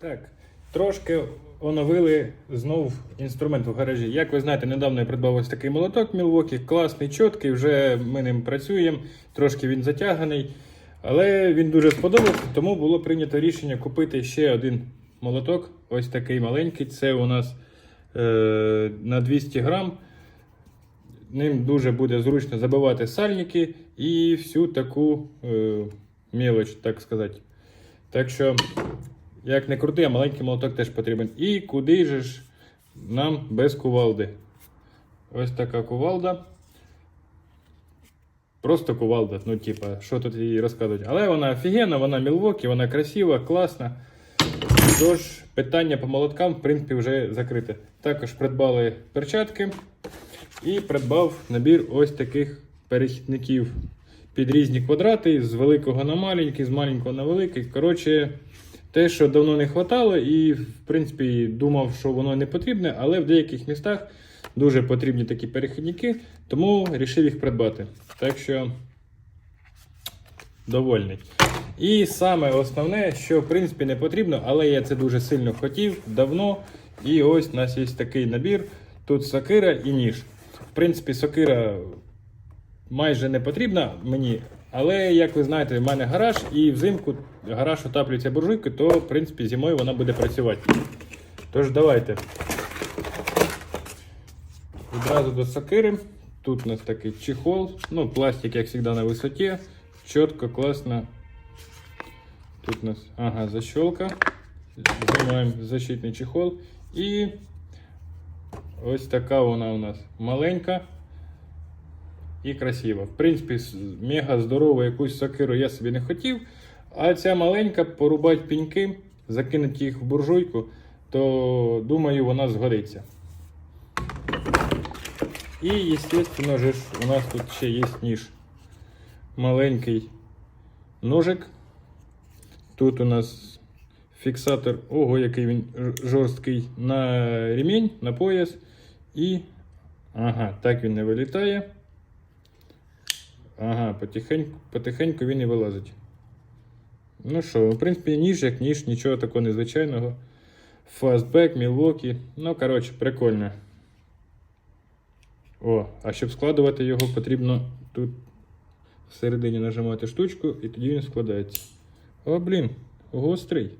Так, трошки оновили знов інструмент в гаражі. Як ви знаєте, недавно я придбав ось такий молоток Milwaukee, класний, чіткий, вже ми ним працюємо, трошки він затяганий. Але він дуже сподобався, тому було прийнято рішення купити ще один молоток, ось такий маленький. Це у нас е, на 200 грам. Ним дуже буде зручно забивати сальники і всю таку е, мілоч, так сказати. Так що, як не крути, а маленький молоток теж потрібен. І куди ж нам без кувалди? Ось така кувалда. Просто кувалда, ну, типа, що тут їй розказувати. Але вона офігенна, вона мілвокі, вона красива, класна. Тож, питання по молоткам, в принципі, вже закрите. Також придбали перчатки і придбав набір ось таких перехідників під різні квадрати, з великого на маленький, з маленького на великий. Коротше, те, що давно не хватало, і в принципі думав, що воно не потрібне, але в деяких містах дуже потрібні такі перехідники, тому вирішив їх придбати. Так що довольний. І саме основне, що в принципі не потрібно, але я це дуже сильно хотів давно. І ось у нас є такий набір. Тут сокира і ніж. В принципі, сокира майже не потрібна мені, але як ви знаєте, в мене гараж, і взимку гараж отаплюється буржуйкою, то в принципі зимою вона буде працювати. Тож давайте. Відразу до сокири. Тут у нас такий чехол. Ну, пластик, як завжди, на висоті. Чітко, класно. Тут у нас ага, защелка. Знімаємо защитний чехол. І ось така вона у нас маленька і красива. В принципі, мега здорова якусь сокиру я собі не хотів. А ця маленька порубати піньки, закинути їх в буржуйку, то думаю, вона згодиться. І, звісно у нас тут ще є ніж. Маленький ножик. Тут у нас фіксатор, ого, який він жорсткий на ремінь, на пояс. І. Ага, так він не вилітає. Ага, потихеньку, потихеньку він і вилазить. Ну що, в принципі, ніж як ніж, нічого такого незвичайного. Фастбек, Milwaukee. Ну, коротше, прикольно. О, а щоб складувати його, потрібно тут всередині нажимати штучку, і тоді він складається. О, блін, гострий.